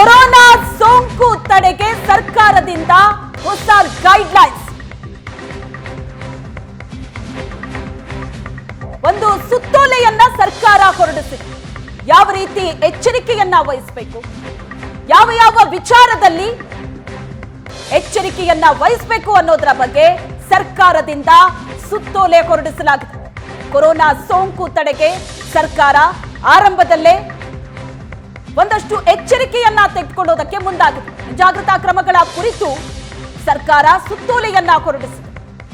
Corona ಸೋಂಕು ತಡೆಗೆ ಸರ್ಕಾರದಿಂದ ಹೊಸ ಗೈಡ್ಲೈನ್ಸ್ ಒಂದು ಸುತ್ತೋಲೆಯನ್ನ ಸರ್ಕಾರ ಹೊರಡಿಸಿದೆ ಯಾವ ರೀತಿ ಎಚ್ಚರಿಕೆಯನ್ನ ವಹಿಸಬೇಕು? ಯಾವ ಯಾವ ವಿಚಾರದಲ್ಲಿ ಎಚ್ಚರಿಕೆಯನ್ನ ವಹಿಸಬೇಕು ಅನ್ನೋದರ ಬಗ್ಗೆ ಸರ್ಕಾರದಿಂದ ಸುತ್ತೋಲೆ ಹೊರಡಿಸಲಾಗಿದೆ. ಕೊರೋನಾ ಸೋಂಕು ತಡೆಗೆ ಸರ್ಕಾರ ಆರಂಭದಲ್ಲೇ ಒಂದಷ್ಟು ಎಚ್ಚರಿಕೆಯನ್ನ ತೆಗೆದುಕೊಳ್ಳೋದಕ್ಕೆ ಮುಂದಾಗಿದೆ. ಜಾಗೃತಾ ಕ್ರಮಗಳ ಕುರಿತು ಸರ್ಕಾರ ಸುತ್ತೋಲೆಯನ್ನ ಹೊರಡಿಸಿದೆ.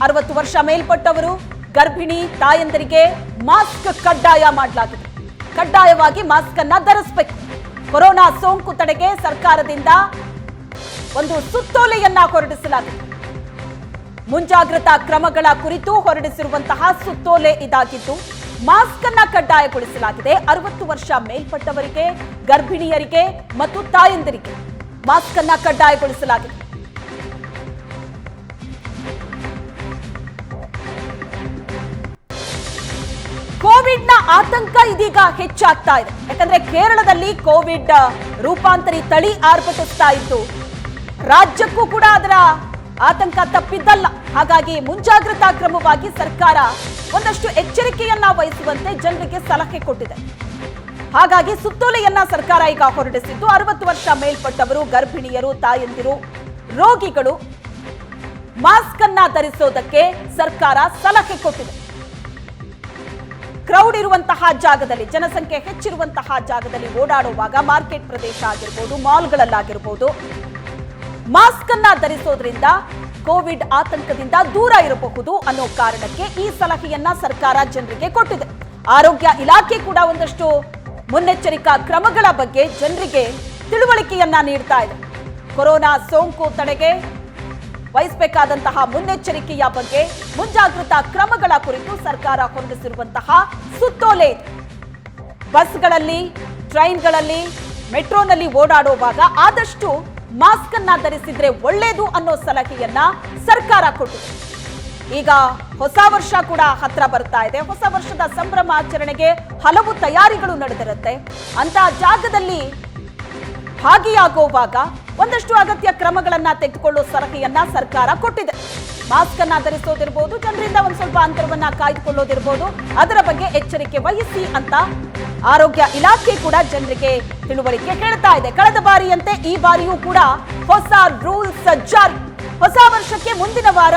ಅರವತ್ತು ವರ್ಷ ಮೇಲ್ಪಟ್ಟವರು, ಗರ್ಭಿಣಿ ತಾಯಂದರಿಗೆ ಮಾಸ್ಕ್ ಕಡ್ಡಾಯ ಮಾಡಲಾಗಿದೆ. ಕಡ್ಡಾಯವಾಗಿ ಮಾಸ್ಕ್ ಅನ್ನ ಧರಿಸಬೇಕು. ಕೊರೋನಾ ಸೋಂಕು ತಡೆಗೆ ಸರ್ಕಾರದಿಂದ ಒಂದು ಸುತ್ತೋಲೆಯನ್ನ ಹೊರಡಿಸಲಾಗಿದೆ. ಮುಂಜಾಗ್ರತಾ ಕ್ರಮಗಳ ಕುರಿತು ಹೊರಡಿಸಿರುವಂತಹ ಸುತ್ತೋಲೆ ಇದಾಗಿದ್ದು ಮಾಸ್ಕ್ ಅನ್ನ ಕಡ್ಡಾಯಗೊಳಿಸಲಾಗಿದೆ. ಅರವತ್ತು ವರ್ಷ ಮೇಲ್ಪಟ್ಟವರಿಗೆ, ಗರ್ಭಿಣಿಯರಿಗೆ ಮತ್ತು ತಾಯಂದಿರಿಗೆ ಮಾಸ್ಕ್ ಅನ್ನ ಕಡ್ಡಾಯಗೊಳಿಸಲಾಗಿದೆ. ಕೋವಿಡ್ನ ಆತಂಕ ಇದೀಗ ಹೆಚ್ಚಾಗ್ತಾ ಇದೆ. ಯಾಕಂದ್ರೆ ಕೇರಳದಲ್ಲಿ ಕೋವಿಡ್ ರೂಪಾಂತರಿ ತಳಿ ಆರ್ಭಟಿಸ್ತಾ ಇತ್ತು. ರಾಜ್ಯಕ್ಕೂ ಕೂಡ ಅದರ ಆತಂಕ ತಪ್ಪಿದ್ದಲ್ಲ. ಹಾಗಾಗಿ ಮುಂಜಾಗ್ರತಾ ಕ್ರಮವಾಗಿ ಸರ್ಕಾರ ಒಂದಷ್ಟು ಎಚ್ಚರಿಕೆಯನ್ನ ವಹಿಸುವಂತೆ ಜನರಿಗೆ ಸಲಹೆ ಕೊಟ್ಟಿದೆ. ಹಾಗಾಗಿ ಸುತ್ತೋಲೆಯನ್ನ ಸರ್ಕಾರ ಈಗ ಹೊರಡಿಸಿದ್ದು, ಅರವತ್ತು ವರ್ಷ ಮೇಲ್ಪಟ್ಟವರು, ಗರ್ಭಿಣಿಯರು, ತಾಯಂದಿರು, ರೋಗಿಗಳು ಮಾಸ್ಕ್ ಅನ್ನ ಧರಿಸೋದಕ್ಕೆ ಸರ್ಕಾರ ಸಲಹೆ ಕೊಟ್ಟಿದೆ. ಕ್ರೌಡ್ ಇರುವಂತಹ ಜಾಗದಲ್ಲಿ, ಜನಸಂಖ್ಯೆ ಹೆಚ್ಚಿರುವಂತಹ ಜಾಗದಲ್ಲಿ ಓಡಾಡುವಾಗ ಮಾರ್ಕೆಟ್ ಪ್ರದೇಶ ಆಗಿರ್ಬೋದು, ಮಾಲ್ಗಳಲ್ಲಾಗಿರ್ಬೋದು ಮಾಸ್ಕ್ ಅನ್ನ ಧರಿಸೋದ್ರಿಂದ ಕೋವಿಡ್ ಆತಂಕದಿಂದ ದೂರ ಇರಬಹುದು ಅನ್ನೋ ಕಾರಣಕ್ಕೆ ಈ ಸಲಹೆಯನ್ನ ಸರ್ಕಾರ ಜನರಿಗೆ ಕೊಟ್ಟಿದೆ. ಆರೋಗ್ಯ ಇಲಾಖೆ ಕೂಡ ಒಂದಷ್ಟು ಮುನ್ನೆಚ್ಚರಿಕಾ ಕ್ರಮಗಳ ಬಗ್ಗೆ ಜನರಿಗೆ ತಿಳುವಳಿಕೆಯನ್ನ ನೀಡ್ತಾ ಇದೆ. ಕೊರೋನಾ ಸೋಂಕು ತಡೆಗೆ ವಹಿಸಬೇಕಾದಂತಹ ಮುನ್ನೆಚ್ಚರಿಕೆಯ ಬಗ್ಗೆ ಮುಂಜಾಗ್ರತಾ ಕ್ರಮಗಳ ಕುರಿತು ಸರ್ಕಾರ ಹೊರಡಿಸಿರುವಂತಹ ಸುತ್ತೋಲೆ ಬಸ್ಗಳಲ್ಲಿ, ಟ್ರೈನ್ಗಳಲ್ಲಿ, ಮೆಟ್ರೋನಲ್ಲಿ ಓಡಾಡುವಾಗ ಆದಷ್ಟು ಮಾಸ್ಕ್ ಅನ್ನ ಧರಿಸಿದ್ರೆ ಒಳ್ಳೇದು ಅನ್ನೋ ಸಲಹೆಯನ್ನ ಸರ್ಕಾರ ಕೊಟ್ಟಿದೆ. ಈಗ ಹೊಸ ವರ್ಷ ಕೂಡ ಹತ್ರ ಬರ್ತಾ ಇದೆ. ಹೊಸ ವರ್ಷದ ಸಂಭ್ರಮಾಚರಣೆಗೆ ಹಲವು ತಯಾರಿಗಳು ನಡೆದಿರುತ್ತೆ. ಅಂತ ಜಾಗದಲ್ಲಿ ಭಾಗಿಯಾಗುವಾಗ ಒಂದಷ್ಟು ಅಗತ್ಯ ಕ್ರಮಗಳನ್ನ ತೆಗೆದುಕೊಳ್ಳೋ ಸಲಹೆಯನ್ನ ಸರ್ಕಾರ ಕೊಟ್ಟಿದೆ. ಮಾಸ್ಕ್ ಅನ್ನ ಧರಿಸೋದಿರ್ಬೋದು, ಜನರಿಂದ ಒಂದ್ ಸ್ವಲ್ಪ ಅಂತರವನ್ನ ಕಾಯ್ದುಕೊಳ್ಳೋದಿರ್ಬೋದು, ಅದರ ಬಗ್ಗೆ ಎಚ್ಚರಿಕೆ ವಹಿಸಿ ಅಂತ ಆರೋಗ್ಯ ಇಲಾಖೆ ಕೂಡ ಜನರಿಗೆ ತಿಳುವಳಿಕೆ ಹೇಳ್ತಾ ಇದೆ. ಕಳೆದ ಬಾರಿಯಂತೆ ಈ ಬಾರಿಯೂ ಕೂಡ ಹೊಸ ರೂಲ್ಸ್ ಜಾರಿ. ಹೊಸ ವರ್ಷಕ್ಕೆ ಮುಂದಿನ ವಾರ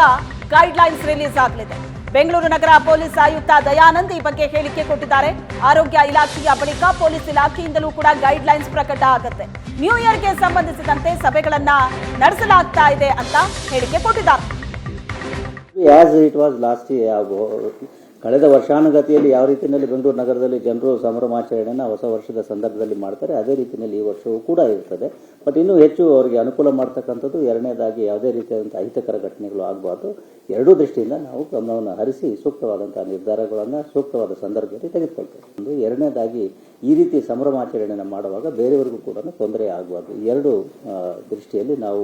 ಗೈಡ್ ಲೈನ್ಸ್ ರಿಲೀಸ್ ಆಗಲಿದೆ. ಬೆಂಗಳೂರು ನಗರ ಪೊಲೀಸ್ ಆಯುಕ್ತ ದಯಾನಂದ್ ಈ ಬಗ್ಗೆ ಹೇಳಿಕೆ ಕೊಟ್ಟಿದ್ದಾರೆ. ಆರೋಗ್ಯ ಇಲಾಖೆಯ ಬಳಿಕ ಪೊಲೀಸ್ ಇಲಾಖೆಯಿಂದಲೂ ಕೂಡ ಗೈಡ್ ಲೈನ್ಸ್ ಪ್ರಕಟ ಆಗುತ್ತೆ. ನ್ಯೂ ಇಯರ್ಗೆ ಸಂಬಂಧಿಸಿದಂತೆ ಸಭೆಗಳನ್ನ ನಡೆಸಲಾಗ್ತಾ ಇದೆ ಅಂತ ಹೇಳಿಕೆ ಕೊಟ್ಟಿದ್ದಾರೆ. ಕಳೆದ ವರ್ಷಾನುಗತಿಯಲ್ಲಿ ಯಾವ ರೀತಿಯಲ್ಲಿ ಬೆಂಗಳೂರು ನಗರದಲ್ಲಿ ಜನರು ಸಂಭ್ರಮಾಚರಣೆಯನ್ನು ಹೊಸ ವರ್ಷದ ಸಂದರ್ಭದಲ್ಲಿ ಮಾಡ್ತಾರೆ, ಅದೇ ರೀತಿಯಲ್ಲಿ ಈ ವರ್ಷವೂ ಕೂಡ ಇರ್ತದೆ. ಬಟ್ ಇನ್ನೂ ಹೆಚ್ಚು ಅವರಿಗೆ ಅನುಕೂಲ ಮಾಡ್ತಕ್ಕಂಥದ್ದು ಎರಡನೇದಾಗಿ ಯಾವುದೇ ರೀತಿಯಾದಂಥ ಅಹಿತಕರ ಘಟನೆಗಳು ಆಗಬಾರ್ದು. ಎರಡೂ ದೃಷ್ಟಿಯಿಂದ ನಾವು ಗಮನವನ್ನು ಹರಿಸಿ ಸೂಕ್ತವಾದಂಥ ನಿರ್ಧಾರಗಳನ್ನು ಸೂಕ್ತವಾದ ಸಂದರ್ಭದಲ್ಲಿ ತೆಗೆದುಕೊಳ್ತೇವೆ. ಒಂದು, ಎರಡನೇದಾಗಿ ಈ ರೀತಿ ಸಂಭ್ರಮಾಚರಣೆಯನ್ನು ಮಾಡುವಾಗ ಬೇರೆಯವರಿಗೂ ಕೂಡ ತೊಂದರೆ ಆಗಬಾರ್ದು. ಎರಡು ದೃಷ್ಟಿಯಲ್ಲಿ ನಾವು